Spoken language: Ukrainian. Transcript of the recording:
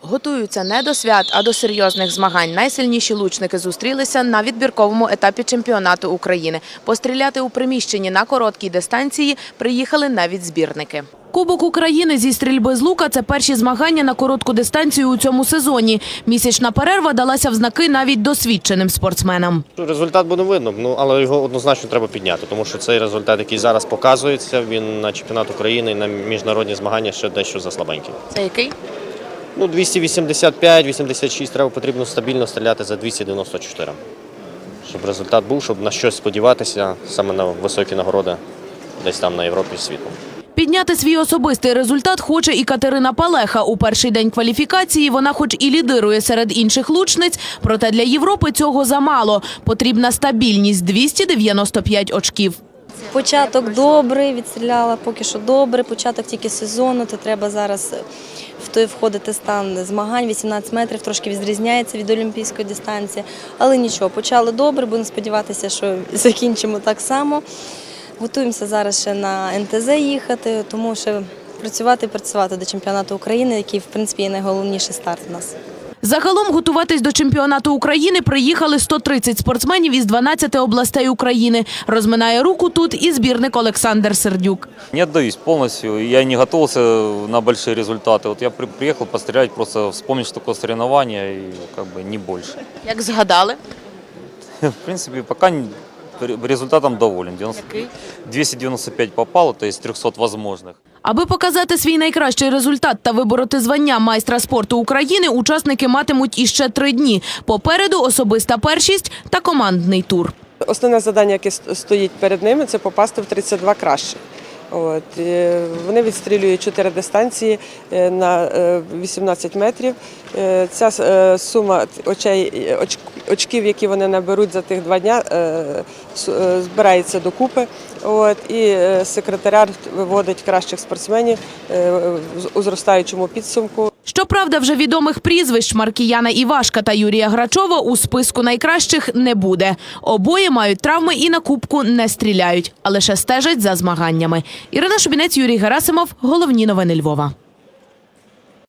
Готуються не до свят, а до серйозних змагань. Найсильніші лучники зустрілися на відбірковому етапі чемпіонату України. Постріляти у приміщенні на короткій дистанції приїхали навіть збірники. Кубок України зі стрільби з лука – це перші змагання на коротку дистанцію у цьому сезоні. Місячна перерва далася в знаки навіть досвідченим спортсменам. Результат буде видно, ну але його однозначно треба підняти, тому що цей результат, який зараз показується, він на чемпіонат України і на міжнародні змагання ще дещо заслабенький. Це який? Ну, 285-86 треба потрібно стабільно стріляти за 294. Щоб результат був, щоб на щось сподіватися, саме на високі нагороди, десь там на Європі світу. Підняти свій особистий результат хоче і Катерина Палеха. У перший день кваліфікації вона хоч і лідирує серед інших лучниць, проте для Європи цього замало. Потрібна стабільність – 295 очків. Початок добрий, відстріляла поки що добре. Початок тільки сезону, то треба зараз в той входити стан змагань. 18 метрів трошки відрізняється від олімпійської дистанції. Але нічого, почали добре, будемо сподіватися, що закінчимо так само. Готуємося зараз ще на НТЗ їхати, тому що працювати, працювати до чемпіонату України, який в принципі є найголовніший старт у нас. Загалом готуватись до чемпіонату України приїхали 130 спортсменів із 12 областей України. Розминає руку тут і збірник Олександр Сердюк. Не віддаюсь повністю. Я не готувався на великі результати. От я при- постріляти, просто вспомнити таке такое і и как бы не більше. Як згадали? В принципі, ре- результатом доволен. 90 295 попало, то есть 300 возможных. Аби показати свій найкращий результат та вибороти звання майстра спорту України, учасники матимуть іще три дні. Попереду особиста першість та командний тур. Основне завдання, яке стоїть перед ними, це попасти в 32 кращих. От, е, вони відстрілюють чотири дистанції е, на е, 18 метрів. Е, Ця е, сума очей, оч- очків, які вони наберуть за тих два дня, е, е, збирається докупи. От, і е, секретаріат виводить кращих спортсменів у зростаючому підсумку. Щоправда, вже відомих прізвищ Маркіяна Івашка та Юрія Грачова у списку найкращих не буде. Обоє мають травми і на кубку не стріляють, а лише стежать за змаганнями. Ірина Шубінець, Юрій Герасимов. Головні новини Львова.